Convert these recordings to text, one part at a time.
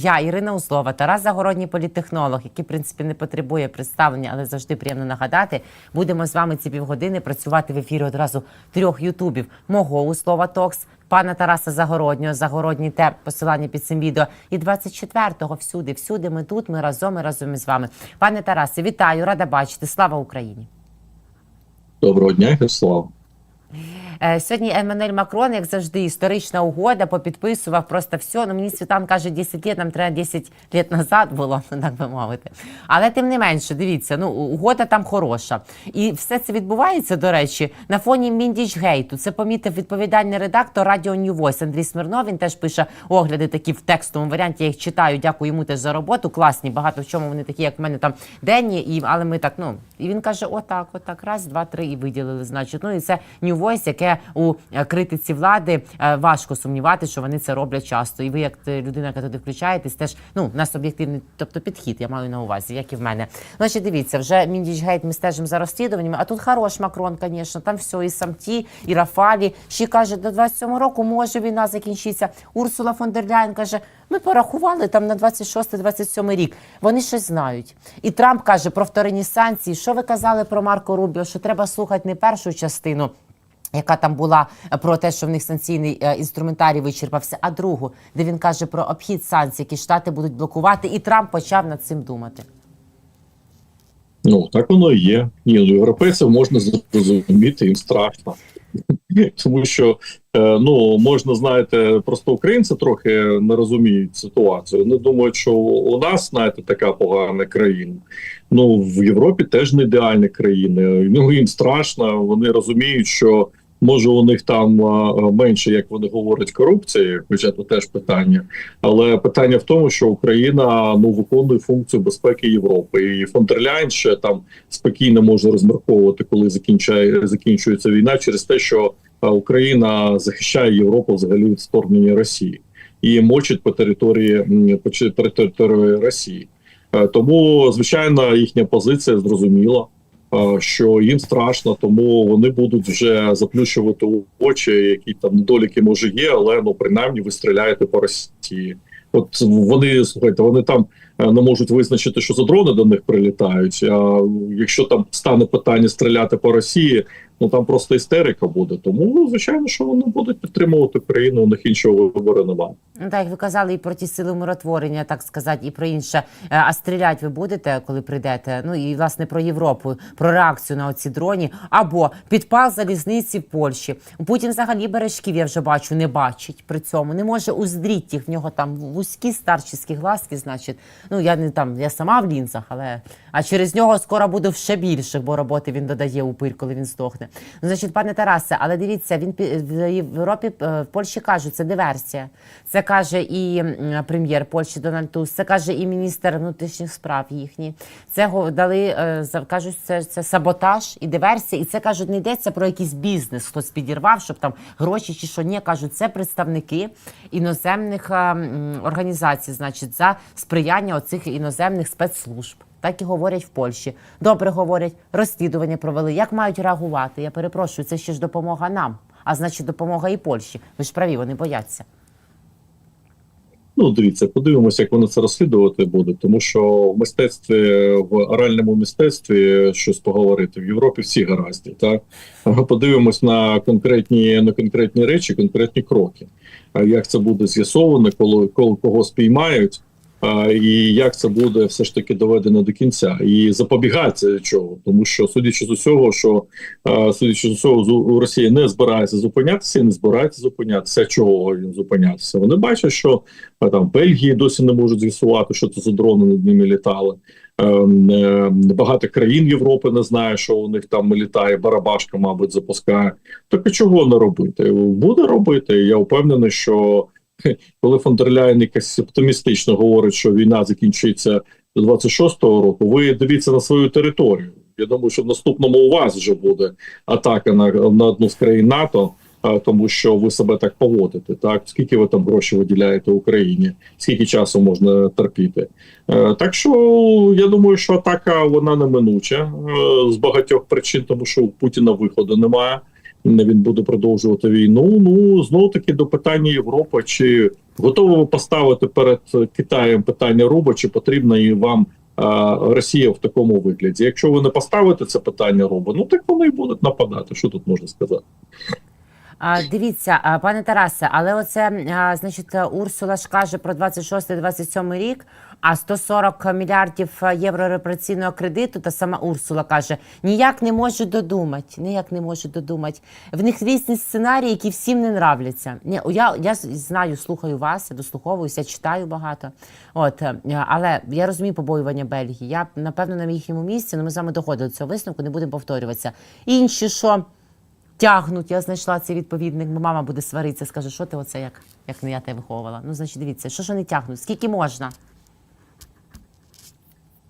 Я Ірина Услова, Тарас Загородній політтехнолог, який, в принципі, не потребує представлення, але завжди приємно нагадати. Будемо з вами ці півгодини працювати в ефірі одразу трьох ютубів: мого Услова Токс, пана Тараса Загороднього, Загородній ТЕП, посилання під цим відео. І 24-го всюди, всюди ми тут, ми разом, ми разом із вами. Пане Тарасе, вітаю, рада бачити. Слава Україні! Доброго дня, Ярослав. Е, Сьогодні Еммануель Макрон, як завжди, історична угода, попідписував просто все. Ну мені Світан каже, 10 років, нам треба 10 років назад було, ну, так би мовити. Але тим не менше, дивіться, ну угода там хороша. І все це відбувається, до речі, на фоні Міндіч Гейту. Це помітив відповідальний редактор Радіо Voice Андрій Смирнов. Він теж пише огляди такі в текстовому варіанті. Я їх читаю. Дякую йому теж за роботу. Класні, багато в чому вони такі, як в мене там денні. І але ми так, ну і він каже: отак, отак, раз, два, три, і виділили. Значить, ну і це New Voice, яке у е, критиці влади е, важко сумнівати, що вони це роблять часто. І ви, як людина, яка туди включаєтесь, теж ну нас об'єктивний, тобто підхід, я маю на увазі, як і в мене. Значить, дивіться, вже Міндічгейт ми стежимо за розслідуваннями, а тут хорош Макрон, звісно, там все, і самті, і Рафалі. Ще каже, до 27 року може війна закінчиться. Урсула фон дер Ляйн каже, ми порахували там на 26-27 рік. Вони щось знають. І Трамп каже про вторинні санкції. Що ви казали про Марко Рубіо? Що треба слухати не першу частину. Яка там була про те, що в них санкційний е, інструментарій вичерпався, а другу, де він каже про обхід санкцій, які штати будуть блокувати, і Трамп почав над цим думати. Ну так воно і є. Ні, ну європейців можна зрозуміти, їм страшно. Тому що е, ну можна, знаєте, просто українці трохи не розуміють ситуацію. Вони думають, що у нас, знаєте, така погана країна. Ну в Європі теж не ідеальні країни. Ну їм страшно. Вони розуміють, що може у них там менше, як вони говорять, корупції, хоча це теж питання. Але питання в тому, що Україна ну виконує функцію безпеки Європи, і фон ще там спокійно може розмірковувати, коли закінчає закінчується війна, через те, що Україна захищає Європу взагалі від вторгнення Росії і мочить по території по території Росії. Е, Тому звичайно їхня позиція зрозуміла. Е, Що їм страшно, тому вони будуть вже заплющувати очі, які там недоліки може є, але ну принаймні ви стріляєте по Росії. От вони слухайте, вони там е, не можуть визначити, що за дрони до них прилітають. А якщо там стане питання стріляти по Росії, ну там просто істерика буде. Тому ну, звичайно, що вони будуть підтримувати Україну. У них іншого вибору немає. Ну так як ви казали, і про ті сили миротворення, так сказати, і про інше. Е, А стріляти ви будете, коли прийдете? Ну і власне про Європу, про реакцію на оці дроні, або підпал залізниці в Польщі. Путін взагалі бережків, я вже бачу, не бачить при цьому. Не може уздріти їх. В нього там вузькі старчі глазки, значить. Ну я не там, я сама в лінзах, але а через нього скоро буде ще більше, бо роботи він додає упир, коли він здохне. Значить, пане Тарасе, але дивіться, він в Європі е, в Польщі кажуть, це диверсія. Це каже і прем'єр Польщі Дональд Туск, це каже і міністр внутрішніх справ їхній. Це дали е, кажуть, це, це саботаж і диверсія. І це кажуть, не йдеться про якийсь бізнес, хтось підірвав, щоб там гроші чи що ні. кажуть, це представники іноземних е, організацій, значить, за сприяння оцих іноземних спецслужб. Так і говорять в Польщі. Добре говорять, розслідування провели. Як мають реагувати? Я перепрошую, це ще ж допомога нам. А значить, допомога і Польщі. Ви ж праві, вони бояться. Ну, дивіться, подивимося, як вони це розслідувати будуть, тому що в мистецтві, в оральному мистецтві щось поговорити в Європі всі гаразді. Так подивимось на конкретні на конкретні речі, конкретні кроки. А як це буде з'ясовано, коли, коли кого спіймають, і як це буде все ж таки доведено до кінця, і запобігати чого, тому що судячи з усього, що судячи з усього, Росія не збирається зупинятися і не збирається зупинятися. Чого їм зупинятися? Вони бачать, що там Бельгії досі не можуть з'ясувати, що це за дрони над ними літали. Ем, е, Багато країн Європи не знає, що у них там літає, барабашка, мабуть, запускає. Так і чого не робити? Буде робити. Я впевнений, що коли фон дер якось оптимістично говорить, що війна закінчиться до 26-го року, ви дивіться на свою територію. Я думаю, що в наступному у вас вже буде атака на, на одну з країн НАТО тому що ви себе так поводите. Так скільки ви там гроші виділяєте Україні, скільки часу можна терпіти? Е, Так що я думаю, що атака вона неминуча е, з багатьох причин, тому що у Путіна виходу немає. Він буде продовжувати війну. Ну знову таки до питання Європи, чи Готові ви поставити перед Китаєм питання руба, чи потрібна і вам е, Росія в такому вигляді? Якщо ви не поставите це питання руба, ну так вони і будуть нападати. Що тут можна сказати? А, дивіться, а, пане Тарасе, але оце, а, значить, Урсула ж каже про 26-27 рік, а 140 мільярдів е, євро репараційного кредиту, та сама Урсула каже, ніяк не можу додумати, ніяк не можу додумати. В них різні сценарії, які всім не нравляться. Ні, я, я знаю, слухаю вас, я дослуховуюся, читаю багато. От, е, але я розумію побоювання Бельгії. Я, напевно, на їхньому місці, ну ми з вами доходили до цього висновку, не будемо повторюватися. Інші, що тягнуть. Я знайшла цей відповідник, бо мама буде сваритися, скаже, що ти оце як, як не я тебе виховувала. Ну, значить, дивіться, що ж вони тягнуть? Скільки можна?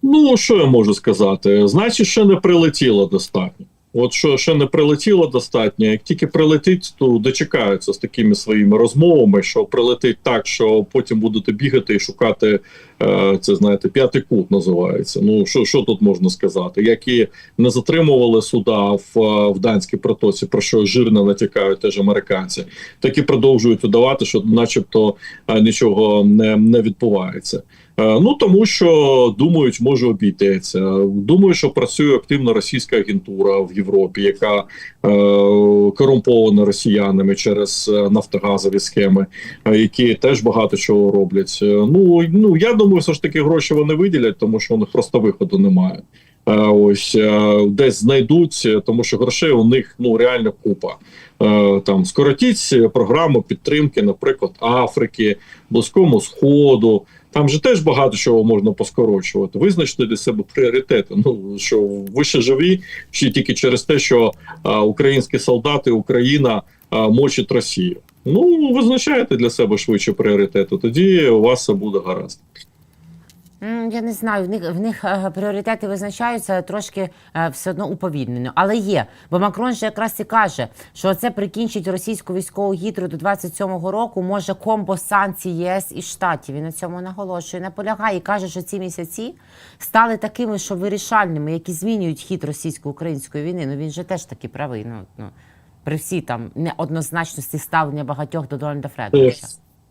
Ну що я можу сказати? Значить, ще не прилетіло достатньо. От що ще не прилетіло достатньо, як тільки прилетить, то дочекаються з такими своїми розмовами, що прилетить так, що потім будете бігати і шукати е, це, знаєте, п'ятий кут називається. Ну що, що тут можна сказати? Які не затримували суда в, е, в данській протоці, про що жирно натякають теж американці, так і продовжують видавати, що, начебто, е, нічого не, не відбувається. Ну тому що думають, може обійтися. Думаю, що працює активно російська агентура в Європі, яка е, корумпована росіянами через е, нафтогазові схеми, е, які теж багато чого роблять. Е, Ну ну я думаю, все ж таки гроші вони виділять, тому що у них просто виходу немає. Ось десь знайдуть, тому що грошей у них ну реально купа. Там скоротіть програму підтримки, наприклад, Африки, Близькому Сходу. Там же теж багато чого можна поскорочувати. Визначте для себе пріоритети. Ну що ви ще живі, чи тільки через те, що а, українські солдати, Україна а, мочить Росію. Ну визначайте для себе швидше пріоритети. Тоді у вас все буде гаразд. Я не знаю, в них в них е, пріоритети визначаються трошки е, все одно уповільнено. Але є. Бо Макрон же якраз і каже, що це прикінчить російську військову гідру до 27-го року. Може комбо санкцій єС і штатів. Він на цьому наголошує, наполягає і каже, що ці місяці стали такими, що вирішальними, які змінюють хід російсько-української війни. Ну він же теж таки правий. Ну ну при всій там неоднозначності ставлення багатьох до Дональда Фредовича.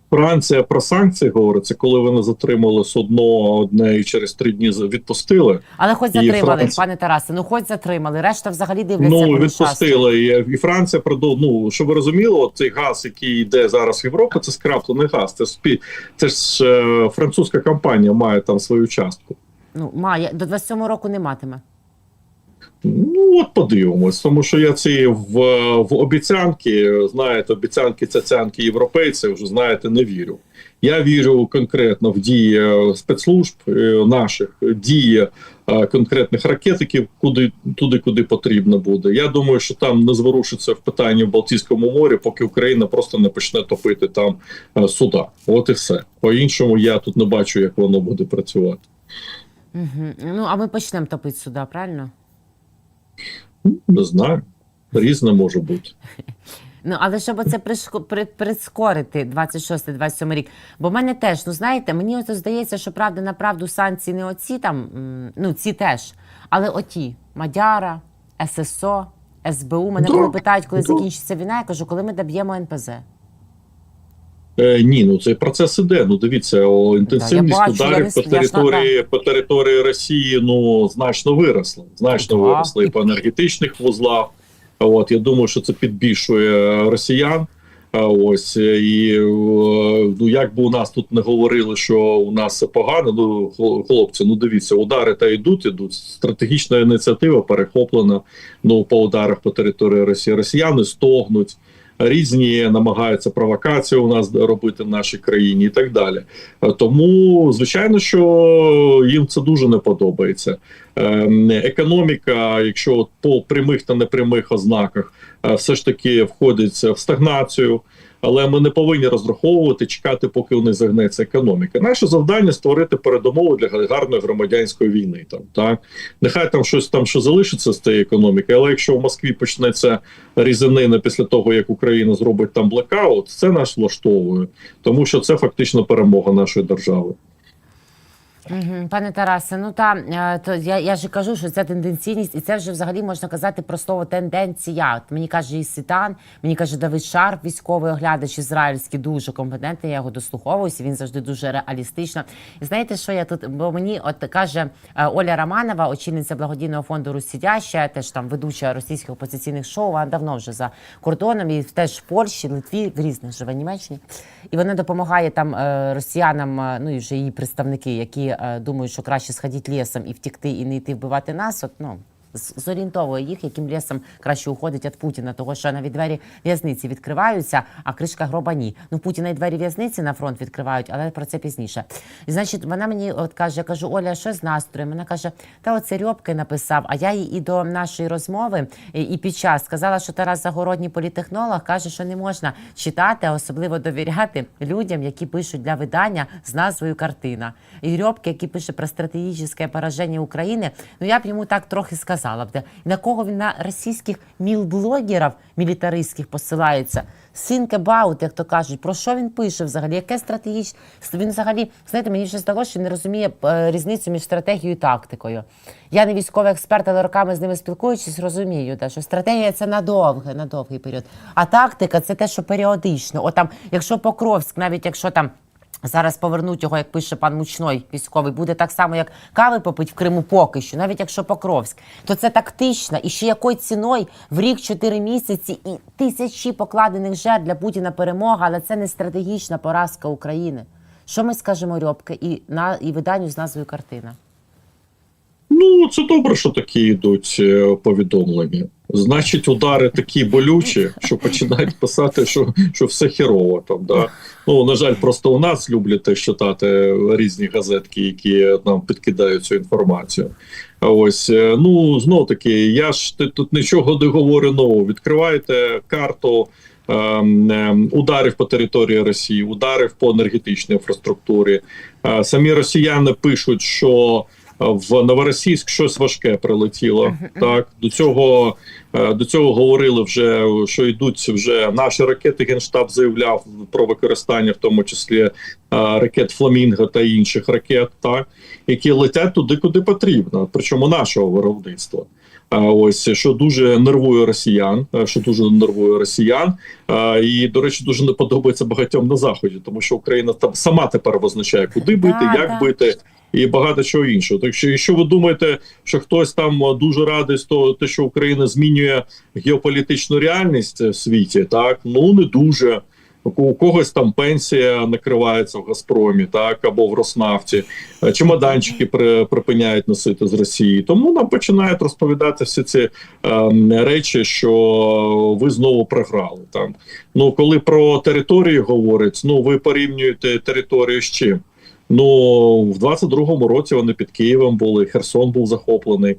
Франція про санкції говорить, це коли вони затримали судно одне і через три дні відпустили. Але хоч затримали, Франція- пане Тарасе, ну хоч затримали. Решта взагалі дивляться. Ну відпустили і, і Франція продов... Ну щоб ви розуміли, от цей газ, який йде зараз в Європу, це скраплений газ. Це спі... це ж е, французька компанія має там свою частку. Ну, має до 27 року не матиме. Ну от подивимось, тому що я ці в, в обіцянки, знаєте, обіцянки цяцянки європейців вже знаєте, не вірю. Я вірю конкретно в дії е, спецслужб е, наших, дії е, конкретних ракетиків, куди туди, куди потрібно буде. Я думаю, що там не зворушиться в питанні в Балтійському морі, поки Україна просто не почне топити там суда. От і все. По іншому я тут не бачу, як воно буде працювати. Угу. Ну, а ми почнемо топити сюди, правильно? Не знаю. Різне може бути. Ну, але щоб це прискорити 26-27 рік. Бо в мене теж, ну знаєте, мені ось здається, що правда на правду санкції не оці там, ну ці теж, але оті Мадяра, ССО, СБУ. Мене коли питають, коли закінчиться війна, я кажу, коли ми доб'ємо НПЗ. Е, ні, ну цей процес іде. Ну дивіться, о, інтенсивність бачу, ударів по території по території Росії ну значно виросла. Значно Да. виросли і по енергетичних вузлах. От я думаю, що це підбільшує росіян. Ось е, і е, ну як би у нас тут не говорили, що у нас все погано. Ну хло- хлопці, ну дивіться, удари та йдуть, ідуть. Стратегічна ініціатива перехоплена. Ну по ударах по території Росії. Росіяни стогнуть різні намагаються провокації у нас робити в нашій країні і так далі. Е, Тому, звичайно, що їм це дуже не подобається. Ем, Економіка, якщо от по прямих та непрямих ознаках, е, все ж таки входить в стагнацію. Але ми не повинні розраховувати, чекати, поки у них загнеться економіка. Наше завдання створити передумови для гарної громадянської війни. Там так нехай там щось там що залишиться з цієї економіки, але якщо в Москві почнеться різанина після того, як Україна зробить там блекаут, це нас влаштовує, тому що це фактично перемога нашої держави. Мгм, Пане Тарасе, ну та е, то я, я ж кажу, що це тенденційність, і це вже взагалі можна казати про слово тенденція. Мені каже і Світан, мені каже Давид Шарп, військовий оглядач ізраїльський, дуже компетентний. Я його дослуховуюся. Він завжди дуже реалістично. І знаєте, що я тут? Бо мені от каже е, Оля Романова, очільниця благодійного фонду Руссідяща, теж там ведуча російських опозиційних шоу. Вона давно вже за кордоном і теж в Польщі, Литві, в різних живе Німеччині. І вона допомагає там е, росіянам, ну і вже її представники, які думають, що краще сходити лісом і втікти, і не йти вбивати нас. От ну зорієнтовує їх, яким лісом краще уходить від Путіна, того що навіть двері в'язниці відкриваються, а кришка гроба ні. Ну Путіна і двері в'язниці на фронт відкривають, але про це пізніше. І значить, вона мені от каже: я кажу, Оля, що з настроєм? Вона каже: та оце Рьобки написав. А я їй і до нашої розмови, і, під час сказала, що Тарас Загородній політехнолог каже, що не можна читати, а особливо довіряти людям, які пишуть для видання з назвою картина. І Рьобки, який пише про стратегічне пораження України, ну я б йому так трохи сказала де- На кого він на російських мілблогерів мілітаристських посилається? Think about, як то кажуть, про що він пише взагалі? Яке стратегічне? Він взагалі, знаєте, мені вже здалося, що не розуміє е, різницю між стратегією і тактикою. Я не військовий експерт, але роками з ними спілкуючись, розумію, що стратегія це надовге, на довгий період. А тактика це те, що періодично. От там, якщо Покровськ, навіть якщо там. Зараз повернуть його, як пише пан Мучной, військовий, буде так само, як кави попить в Криму поки що, навіть якщо Покровськ, то це тактично. І ще якою ціною в рік, чотири місяці і тисячі покладених жертв для Путіна перемога, але це не стратегічна поразка України. Що ми скажемо Рьобке і на і виданню з назвою картина? Ну, це добре, що такі йдуть е, повідомлення. Значить, удари такі болючі, що починають писати, що, що все херово там. Да? Ну, на жаль, просто у нас люблять читати різні газетки, які нам підкидають цю інформацію. А ось е, ну знов таки, я ж тут нічого не говорю нового. Відкриваєте карту. ем, ем, Ударів по території Росії, ударів по енергетичній інфраструктурі. Е, Самі росіяни пишуть, що в Новоросійськ щось важке прилетіло. Так до цього е, до цього говорили вже, що йдуть вже наші ракети. Генштаб заявляв про використання, в тому числі е, ракет Фламінго та інших ракет, так які летять туди, куди потрібно, причому нашого виробництва. А ось що дуже нервує росіян, е, що дуже нервує росіян, і до речі, дуже не подобається багатьом на заході, тому що Україна там сама тепер визначає, куди бити, як бити. І багато чого іншого. Так що, якщо ви думаєте, що хтось там е, дуже радий з того, те, що Україна змінює геополітичну реальність е, в світі, так ну не дуже. У когось там пенсія накривається в Газпромі, так або в Роснафті, Е, чемоданчики при, припиняють носити з Росії. Тому нам починають розповідати всі ці ем, речі, що ви знову програли. Там ну коли про території говорять, ну ви порівнюєте територію з чим? Ну в 22-му році вони під Києвом були. Херсон був захоплений,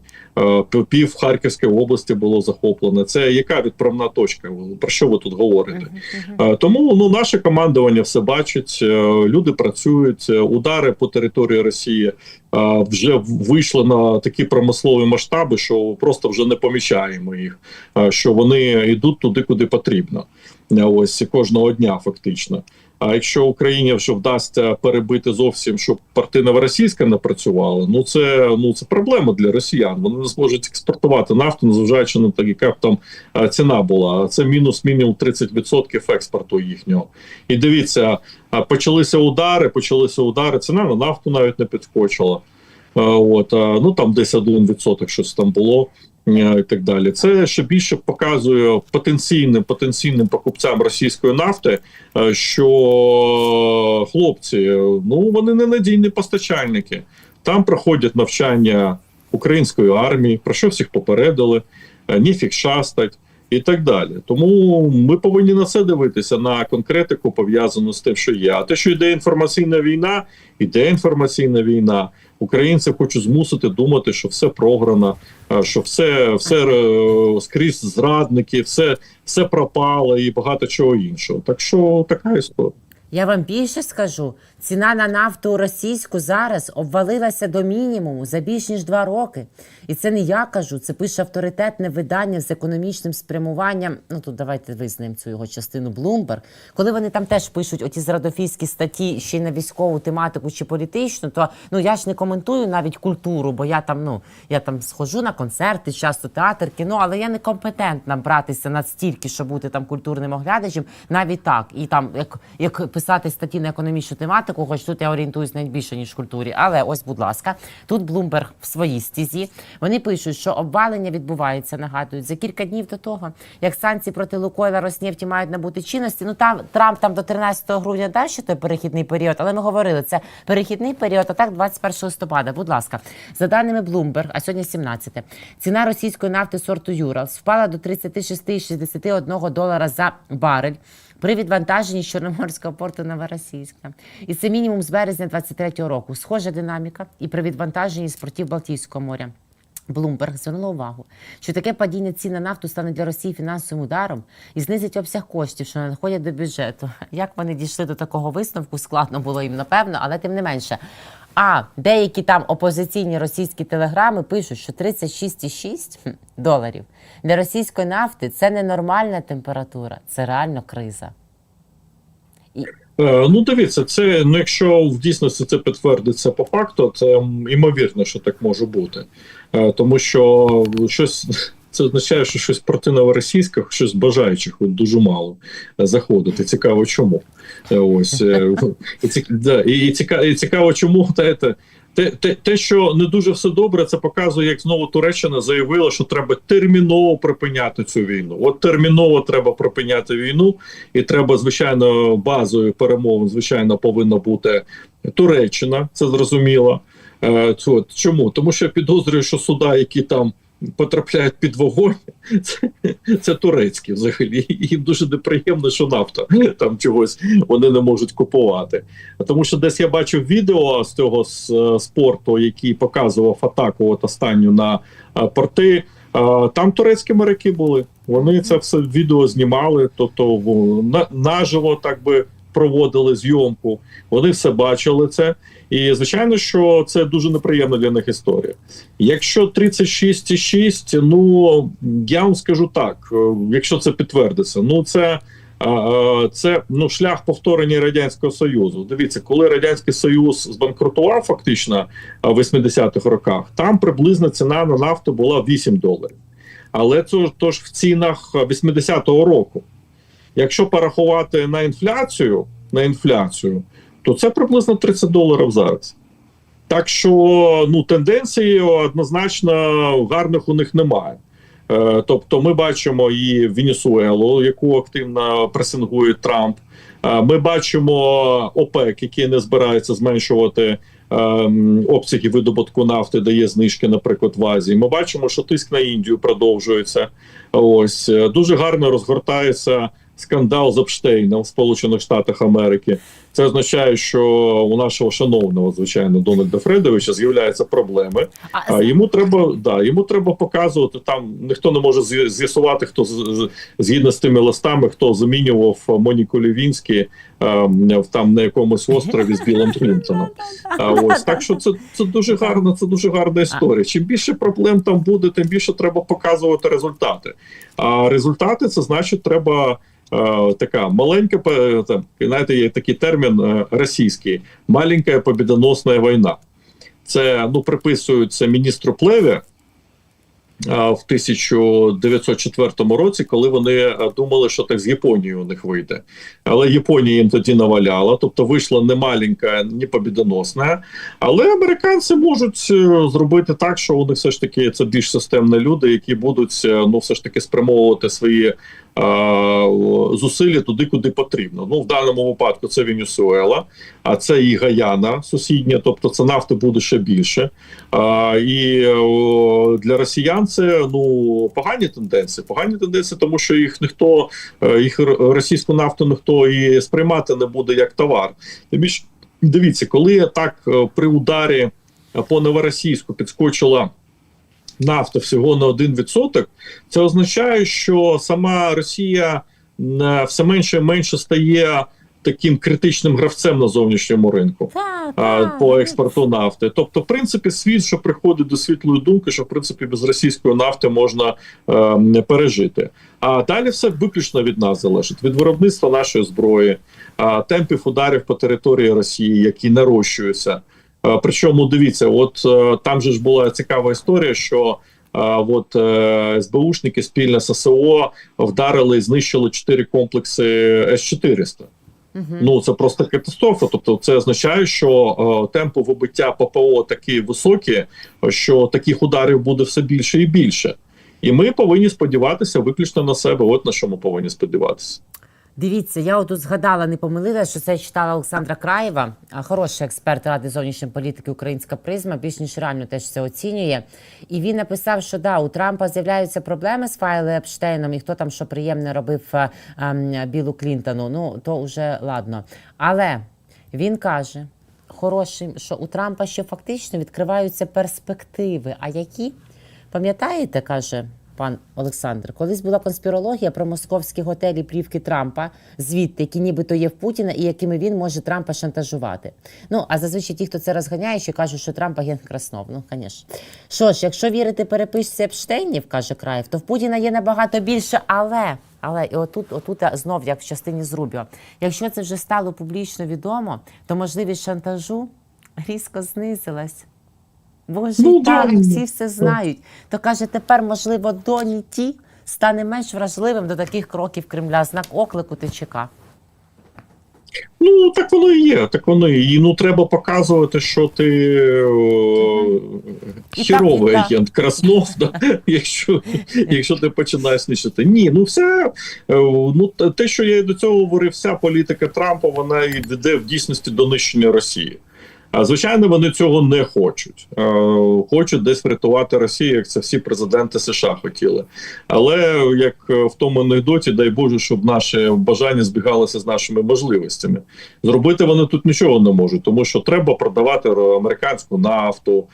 пів Харківської області було захоплене. Це яка відправна точка? Про що ви тут говорите? Е, Тому ну наше командування все бачить. е, Люди працюють. е, Удари по території Росії е, вже вийшли на такі промислові масштаби, що просто вже не помічаємо їх. е, Що вони йдуть туди, куди потрібно. Е, Ось кожного дня, фактично. А якщо Україні вже вдасться перебити зовсім, щоб партина російська не працювала, ну це ну це проблема для росіян. Вони зможуть експортувати нафту, незважаючи на те, яка б там е, ціна була. Це мінус мінімум 30% експорту їхнього. І дивіться, почалися удари, почалися удари. Ціна на нафту навіть не підскочила. От ну там десь 1% щось там було. е, І так далі, це ще більше показує потенційним потенційним покупцям російської нафти, е, що хлопці, е, ну вони ненадійні постачальники. Там проходять навчання української армії, про що всіх попередили, е, ніфік шастать і так далі. Тому ми повинні на це дивитися на конкретику, пов'язану з тим, що є. А те, що йде інформаційна війна, іде інформаційна війна. Українців хочуть змусити думати, що все програно, е, що все, все е, скрізь зрадники, все, все пропало і багато чого іншого. Так що така історія. Я вам більше скажу, Ціна на нафту російську зараз обвалилася до мінімуму за більш ніж два роки. І це не я кажу, це пише авторитетне видання з економічним спрямуванням. Ну тут давайте визнаємо цю його частину Bloomberg. Коли вони там теж пишуть оті зрадофійські статті ще й на військову тематику чи політичну, то ну я ж не коментую навіть культуру, бо я там ну я там схожу на концерти, часто театр, кіно, але я не компетентна братися настільки, щоб бути там культурним оглядачем, навіть так. І там як, як писати статті на економічну тематику, хоч тут я орієнтуюсь навіть більше ніж в культурі. Але ось, будь ласка, тут Блумберг в своїй стізі. Вони пишуть, що обвалення відбувається, нагадують за кілька днів до того, як санкції проти Лукойла Роснефті мають набути чинності. Ну там Трамп там до 13 грудня далі той перехідний період, але ми говорили, це перехідний період, а так 21 листопада. Будь ласка, за даними Bloomberg, а сьогодні 17, ціна російської нафти сорту Юралс впала до 36,61 долара за барель. При відвантаженні Чорноморського порту Новоросійська. І це мінімум з березня 23-го року. Схожа динаміка і при відвантаженні з портів Балтійського моря. Блумберг звернула увагу, що таке падіння цін на нафту стане для Росії фінансовим ударом і знизить обсяг коштів, що надходять до бюджету. Як вони дійшли до такого висновку, складно було їм напевно, але тим не менше. А деякі там опозиційні російські телеграми пишуть, що 36,6 доларів для російської нафти це не нормальна температура, це реально криза. Е, Ну, дивіться, це ну, якщо в дійсності це підтвердиться по факту, це м, імовірно, що так може бути. Е, Тому що щось це означає, що щось проти новоросійських, щось бажаючих от дуже мало е, заходити. Цікаво, чому. Е, Ось е, і, ці- да, і, цікаво, і цікаво, чому та, те, те, те, те, що не дуже все добре, це показує, як знову Туреччина заявила, що треба терміново припиняти цю війну. От терміново треба припиняти війну, і треба, звичайно, базою перемовин, звичайно, повинна бути Туреччина, це зрозуміло. Е, Чому? Тому що я підозрюю, що суда, які там потрапляють під вогонь, це, це турецькі взагалі. Їм дуже неприємно, що нафта там чогось вони не можуть купувати. Тому що десь я бачив відео з цього е, спорту, який показував атаку от останню на е, порти. Е, Там турецькі моряки були. Вони це все відео знімали, тобто наживо так би проводили зйомку. Вони все бачили це. І звичайно, що це дуже неприємна для них історія. Якщо 36,6, ну я вам скажу так: е, якщо це підтвердиться, ну це. Це ну шлях повторення радянського союзу. Дивіться, коли радянський союз збанкрутував фактично в 80-х роках, там приблизно ціна на нафту була 8 доларів. Але це тож в цінах 80-го року. Якщо порахувати на інфляцію, на інфляцію, то це приблизно 30 доларів зараз. Так що ну тенденції однозначно гарних у них немає. Е, тобто, ми бачимо і Венесуелу, яку активно пресингує Трамп. Е, ми бачимо ОПЕК, який не збирається зменшувати ем, обсяги видобутку нафти, дає знижки, наприклад, в Азії. Ми бачимо, що тиск на Індію продовжується. Ось е, дуже гарно розгортається скандал з Епштейном в Сполучених Штатах Америки. Це означає, що у нашого шановного, звичайно, Дональда Фредовича з'являються проблеми. А, йому треба да йому треба показувати. Там ніхто не може з'ясувати, хто згідно з тими листами, хто замінював Моніку Лівінські ем, там на якомусь острові з Білим Клінтоном. А ось так, що це, це дуже гарно, це дуже гарна історія. Чим більше проблем там буде, тим більше треба показувати результати. А результати це значить, треба. е, Така маленька е, знаєте, є такий термін е, російський маленька побідоносна війна. Це ну приписується міністру Плеві а, в 1904 році, коли вони думали, що так з Японією у них вийде. Але Японія їм тоді наваляла, тобто вийшла не маленька, не побідоносна. Але американці можуть е, зробити так, що вони все ж таки це більш системні люди, які будуть е, ну все ж таки спрямовувати свої а, зусилля туди, куди потрібно. Ну в даному випадку це Венесуела, а це і Гаяна сусідня, тобто це нафти буде ще більше. І для росіян це ну погані тенденції. Погані тенденції, тому що їх ніхто е, їх російську нафту ніхто і сприймати не буде як товар. Тим більше дивіться, коли так е, при ударі по новоросійську підскочила. Нафта всього на 1%, це означає, що сама Росія е, все менше і менше стає таким критичним гравцем на зовнішньому ринку. А, по ну, експорту нафти. Тобто, в принципі, світ, що приходить до світлої думки, що в принципі без російської нафти можна е, не пережити. А далі все виключно від нас залежить від виробництва нашої зброї, а, темпів ударів по території Росії, які нарощуються. А, причому дивіться, от е, там же ж була цікава історія, що. А от е, СБУшники спільно з ССО вдарили і знищили чотири комплекси С-400. Мгм. Ну це просто катастрофа. Тобто, це означає, що е, темпи вибиття ППО такі високі, що таких ударів буде все більше і більше. І ми повинні сподіватися виключно на себе. От на що ми повинні сподіватися. Дивіться, я отут згадала, не помилилася, що це читала Олександра Краєва, хороший експерт Ради зовнішньої політики Українська призма, більш ніж реально теж це оцінює. І він написав, що да, у Трампа з'являються проблеми з файли Епштейном, і хто там що приємне робив е, ем, Білу Клінтону. Ну то вже ладно. Але він каже. Хорошим, що у Трампа ще фактично відкриваються перспективи. А які? Пам'ятаєте, каже пан Олександр, колись була конспірологія про московські готелі плівки Трампа, звідти, які нібито є в Путіна, і якими він може Трампа шантажувати. Ну а зазвичай ті, хто це розганяє, що кажуть, що Трамп агент Краснов. Ну, звісно. Що ж, якщо вірити переписці Епштейнів, каже Краєв, то в Путіна є набагато більше, але. Але і отут, отут знов, як в частині з якщо це вже стало публічно відомо, то можливість шантажу різко знизилась. Боже, Ну, так, да. всі все знають. То каже, тепер, можливо, Доні Ті стане менш вразливим до таких кроків Кремля. Знак оклику ТЧК. Ну так воно і є. Так воно і є. Ну треба показувати, що ти о, хіровий так, і так. агент Краснов, да, якщо, якщо ти починаєш нищити. Ні, ну все е, ну те- те, що я і до цього говорив, вся політика Трампа, вона йде в дійсності до нищення Росії. Звичайно, вони цього не хочуть. Хочуть десь врятувати Росію, як це всі президенти США хотіли. Але як е, в тому анекдоті, дай Боже, щоб наші бажання збігалися з нашими можливостями. Зробити вони тут нічого не можуть, тому що треба продавати американську нафту,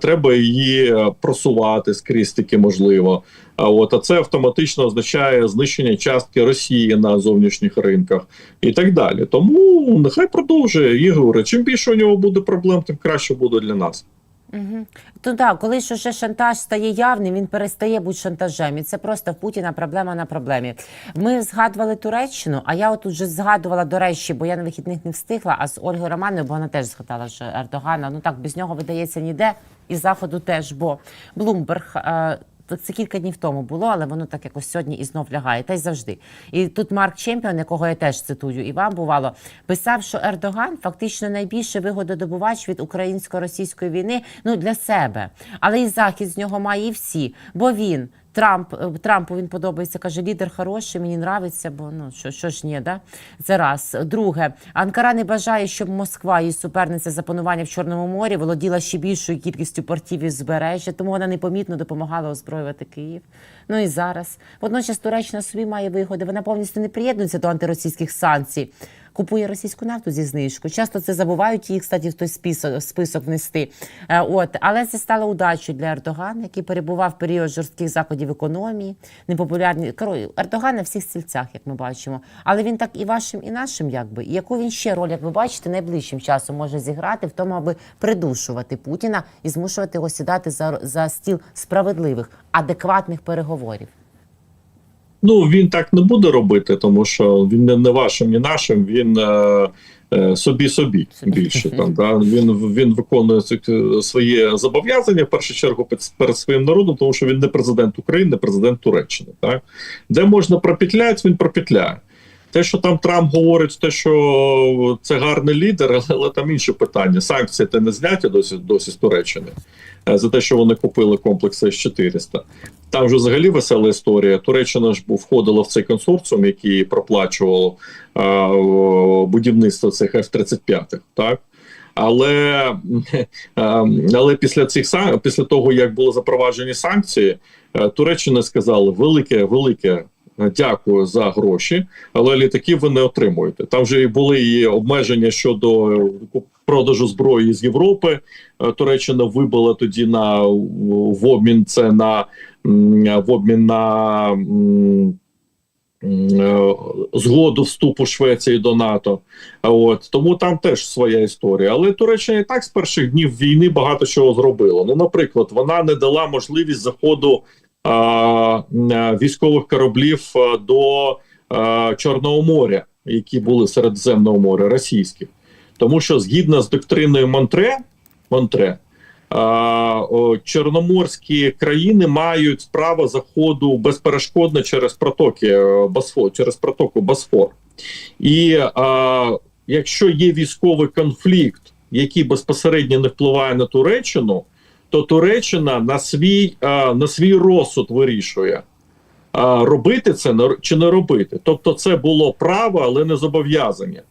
треба її е, просувати скрізь таки можливо. От а це автоматично означає знищення частки Росії на зовнішніх ринках і так далі. Тому нехай продовжує Ігор. Чим більше у нього буде проблем, тим краще буде для нас. Угу. То так, коли ж уже шантаж стає явним, він перестає бути шантажем. І це просто в Путіна проблема на проблемі. Ми згадували Туреччину, а я от вже згадувала до речі, бо я на вихідних не встигла. А з Ольгою Романою, бо вона теж згадала, що Ердогана. Ну так без нього видається ніде, і заходу теж. Бо Блумберг. Е- це кілька днів тому було, але воно так якось сьогодні і знов лягає, та й завжди. І тут Марк Чемпіон, якого я теж цитую, і вам бувало, писав, що Ердоган фактично найбільший вигододобувач від українсько-російської війни ну для себе. Але і захід з нього має і всі, бо він. Трамп е, Трампу він подобається, каже, лідер хороший, мені нравиться, бо ну що, що ж ні, да? Це раз. Друге, Анкара не бажає, щоб Москва, її суперниця за панування в Чорному морі, володіла ще більшою кількістю портів із збережжя, тому вона непомітно допомагала озброювати Київ. Ну і зараз. Водночас Туреччина собі має вигоди. Вона повністю не приєднується до антиросійських санкцій. Купує російську нафту зі знижкою. Часто це забувають їх, кстати, в той список, список внести. Е, От, але це стало удачею для Ердогана, який перебував в період жорстких заходів економії, непопулярні Коротше, Ердоган на всіх стільцях, як ми бачимо. Але він так і вашим, і нашим, якби. І яку він ще роль, як ви бачите, найближчим часом може зіграти в тому, аби придушувати Путіна і змушувати його сідати за, за стіл справедливих, адекватних переговорів. Ну він так не буде робити, тому що він не, не вашим, ні нашим. Він е, е, собі собі більше там. Да? Він він виконує свої зобов'язання в першу чергу перед своїм народом, тому що він не президент України, не президент Туреччини. Так де можна пропетляти, він пропетляє. Те, що там Трамп говорить, те, що це гарний лідер, але, але там інше питання. Санкції те не зняті досі досі з Туреччини за те, що вони купили комплекс С-400. Там вже взагалі весела історія. Туреччина ж входила в цей консорціум, який проплачував е, будівництво цих F-35, так? Але, е, але після цих після того, як були запроваджені санкції, е, Туреччина сказала велике, велике. е, Дякую за гроші, але літаків ви не отримуєте. Там вже і були і обмеження щодо е, продажу зброї з Європи. Е, Туреччина вибила тоді на в обмін це на в обмін на е, згоду вступу Швеції до НАТО. От тому там теж своя історія. Але Туреччина і так з перших днів війни багато чого зробила. Ну, наприклад, вона не дала можливість заходу а, військових кораблів до а, Чорного моря, які були Середземного моря, російських. Тому що згідно з доктриною Монтре, Монтре чорноморські країни мають право заходу безперешкодно через протоки е, Босфор, через протоку Босфор. І а, якщо є військовий конфлікт, який безпосередньо не впливає на Туреччину, то Туреччина на свій, а, на свій розсуд вирішує. Робити це чи не робити, тобто це було право, але не зобов'язання.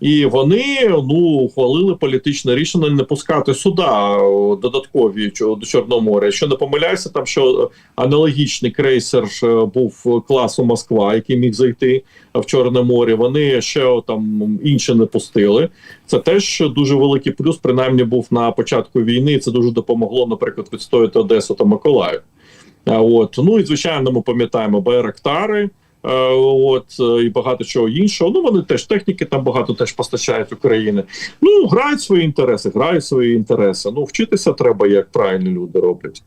І вони ну ухвалили політичне рішення не пускати суда додаткові до Чорного моря. Якщо не помиляюся, там що аналогічний крейсер е, був класу Москва, який міг зайти в Чорне море. Вони ще там інші не пустили. Це теж дуже великий плюс. Принаймні був на початку війни. і Це дуже допомогло, наприклад, відстояти Одесу та Миколаїв. От ну і звичайно, ми пам'ятаємо Байрактари. Е, От е, і багато чого іншого. Ну вони теж техніки там багато теж постачають України. Ну грають свої інтереси, грають свої інтереси. Ну вчитися треба, як правильні люди роблять.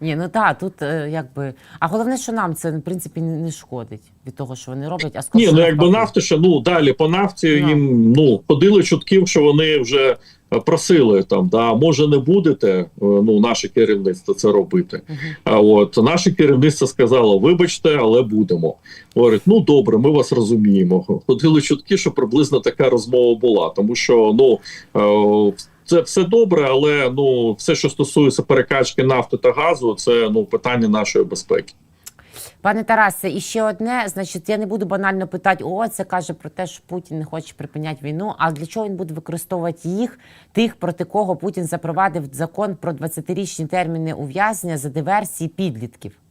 Ні, ну так, тут е, якби. А головне, що нам це в принципі не шкодить від того, що вони роблять, а Ні, ну якби нафта ще ну далі по нафті Ну. їм ну ходили чутки, що вони вже просили там, да може не будете. е, Ну наше керівництво це робити. А от наше керівництво сказало: вибачте, але будемо. Говорить, ну добре, ми вас розуміємо. Ходили чутки, що приблизно така розмова була, тому що ну е, це все добре, але ну все, що стосується перекачки нафти та газу, це ну питання нашої безпеки. Пане Тарасе, і ще одне, значить, я не буду банально питати, о, це каже про те, що Путін не хоче припиняти війну. А для чого він буде використовувати їх, тих, проти кого Путін запровадив закон про 20-річні терміни ув'язнення за диверсії підлітків?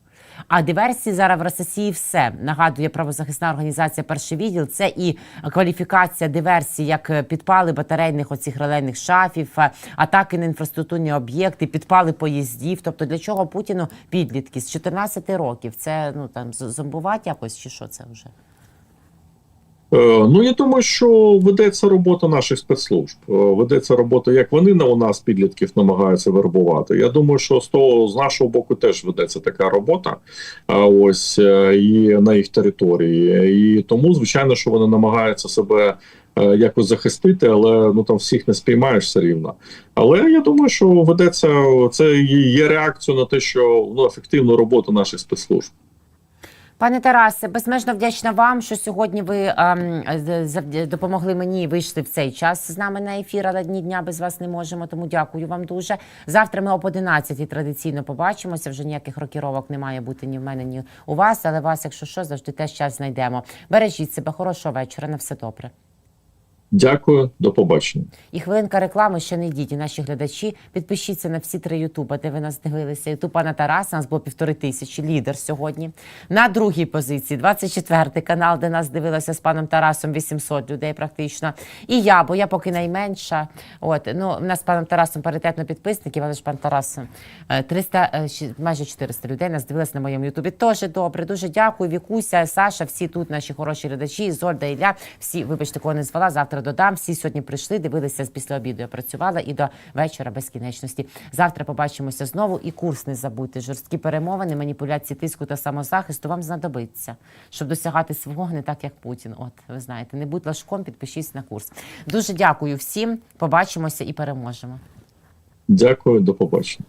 А диверсії зараз в РССІ все нагадує правозахисна організація Перший відділ. Це і кваліфікація диверсії, як е, підпали батарейних оцих релейних шафів, е, атаки на інфраструктурні об'єкти, підпали поїздів. Тобто для чого Путіну підлітки з 14 років? Це ну там зомбувати якось чи що це вже? Е, Ну, я думаю, що ведеться робота наших спецслужб. Е, Ведеться робота, як вони на у нас підлітків намагаються вербувати. Я думаю, що з того з нашого боку теж ведеться така робота. Ось е, і на їх території. І тому, звичайно, що вони намагаються себе. Якось захистити, але ну там всіх не спіймаєш все рівно. Але я думаю, що ведеться це є реакцією на те, що ну ефективну роботу наших спецслужб. Пане Тарасе, безмежно вдячна вам, що сьогодні ви ем, допомогли мені і вийшли в цей час з нами на ефір, але дні дня без вас не можемо. Тому дякую вам дуже. Завтра ми об 11 традиційно побачимося. Вже ніяких рокіровок не має бути ні в мене, ні у вас. Але вас, якщо що, завжди теж час знайдемо. Бережіть себе, хорошого вечора. На все добре. Дякую, до побачення. І хвилинка реклами ще не йдіть. Наші глядачі підпишіться на всі три Ютуба, де ви нас дивилися. Ютуб пана Тараса, нас було півтори тисячі. Лідер сьогодні. На другій позиції 24 канал, де нас дивилося з паном Тарасом 800 людей практично. І я, бо я поки найменша. От ну в нас з паном Тарасом паритетно підписників, але ж пан Тарас е, 300, е, майже 400 людей нас дивилися на моєму Ютубі. Теж добре, дуже дякую. Вікуся, Саша, всі тут наші хороші глядачі, Зольда, Ілля. Всі, вибачте, кого не звала. Завтра додам. Всі сьогодні прийшли, дивилися після обіду. Я працювала і до вечора безкінечності. Завтра побачимося знову. І курс не забудьте. Жорсткі перемовини, маніпуляції тиску та самозахисту вам знадобиться, щоб досягати свого не так, як Путін. От ви знаєте, не будь лашком, підпишіться на курс. Дуже дякую всім. Побачимося і переможемо. Дякую, до побачення.